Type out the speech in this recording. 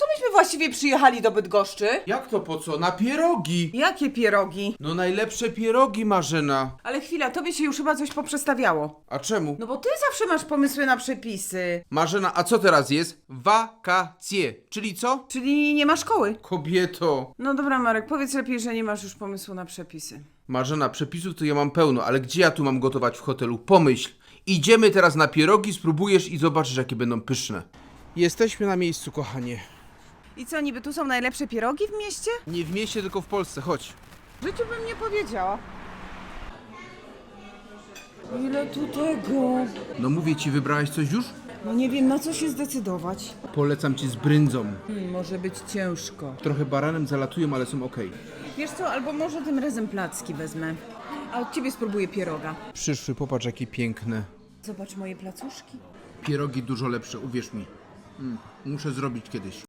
co myśmy właściwie przyjechali do Bydgoszczy? Jak to po co? Na pierogi! Jakie pierogi? No najlepsze pierogi, Marzena. Ale chwila, tobie się już chyba coś poprzestawiało. A czemu? No bo ty zawsze masz pomysły na przepisy. Marzena, a co teraz jest? Wakacje. Czyli co? Czyli nie ma szkoły. Kobieto. No dobra, Marek, powiedz lepiej, że nie masz już pomysłu na przepisy. Marzena, przepisów to ja mam pełno, ale gdzie ja tu mam gotować w hotelu? Pomyśl. Idziemy teraz na pierogi, spróbujesz i zobaczysz, jakie będą pyszne. Jesteśmy na miejscu, kochanie. I co, niby tu są najlepsze pierogi w mieście? Nie w mieście, tylko w Polsce. Chodź. W życiu bym nie powiedziała. Ile tu tego? No mówię ci, wybrałeś coś już? No nie wiem, na co się zdecydować. Polecam ci z bryndzą. Hmm, może być ciężko. Trochę baranem zalatują, ale są ok. Wiesz co, albo może tym razem placki wezmę. A od ciebie spróbuję pieroga. Przyszły, popatrz jakie piękne. Zobacz moje placuszki. Pierogi dużo lepsze, uwierz mi. Mm, muszę zrobić kiedyś.